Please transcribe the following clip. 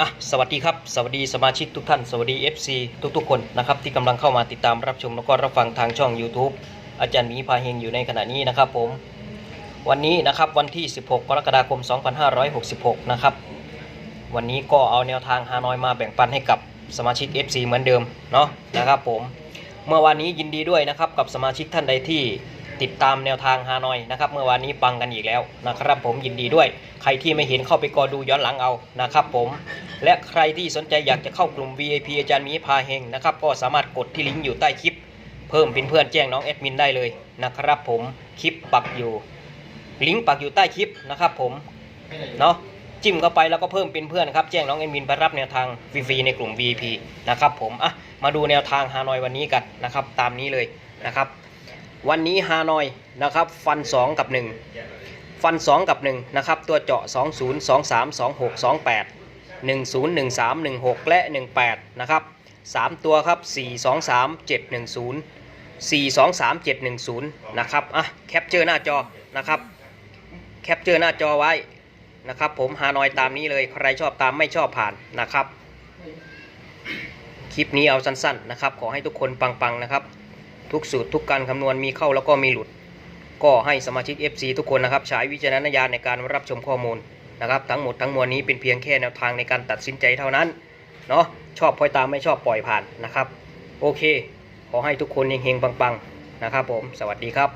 อะสวัสดีครับ สวัสดีสมาชิกทุกท่าน สวัสดี FC ทุกๆ คนนะครับที่กำลังเข้ามาติดตามรับชมแล้วก็รับฟังทางช่อง YouTube อาจารย์หมีพาเฮงอยู่ในขณะนี้นะครับผมวันนี้นะครับวันที่ 16 กรกฎาคม 2566 นะครับ วันนี้ก็เอาแนวทางฮานอยมาแบ่งปันให้กับสมาชิก FC เหมือนเดิมเนาะนะครับผมเมื่อวานนี้ยินดีด้วยนะครับกับสมาชิกท่านใดที่ ติดตามแนวทางฮานอยนะครับ เมื่อวานนี้ปังกันอีกแล้วนะครับ ผมยินดีด้วย ใครที่ไม่เห็นเข้าไปกอดูย้อนหลังเอานะครับ ผม และใครที่สนใจอยากจะเข้ากลุ่ม VIP อาจารย์มีพาเฮงนะครับ ก็สามารถกดที่ลิงก์อยู่ใต้คลิป เพิ่มเป็นเพื่อนแจ้งน้องแอดมินได้เลยนะครับ ผมคลิปปักอยู่ลิงก์ปักอยู่ใต้คลิปนะครับผมเนาะจิ้มเข้าไปแล้วก็เพิ่มเป็นเพื่อนครับแจ้งน้องแอดมินไปรับแนวทางฟรีๆในกลุ่ม VIP นะครับผมอะมาดูแนวทางฮานอยวันนี้กันนะครับ ตามนี้เลยนะครับ วันนี้ฮานอยนะครับ ฟัน 2 กับ 1 ฟัน 2 กับ 1 นะครับ ตัวเจาะ 20 23 26 28 10 13 16 และ 18 นะครับ 3 ตัวครับ 4 2 3 7 1 0 4 2 3 7 1 0 นะครับ อะ แคปเจอร์หน้าจอ นะครับ แคปเจอร์หน้าจอไว้ นะครับ ผมฮานอยตามนี้เลย ใครชอบตามไม่ชอบผ่านนะครับ คลิปนี้เอาสั้นๆ นะครับ ขอให้ทุกคนปังๆ นะครับ ทุกสูตรทุกการคำนวณมีเข้าแล้วก็มีหลุด ก็ให้สมาชิก FC ทุกคนนะครับใช้วิจารณญาณในการรับชมข้อมูลนะครับทั้งหมดทั้งมวลนี้เป็นเพียงแค่แนวทางในการตัดสินใจเท่านั้นเนาะชอบพลอยตามไม่ชอบปล่อยผ่านนะครับ โอเค ขอให้ทุกคนเฮงๆปังๆนะครับผม สวัสดีครับ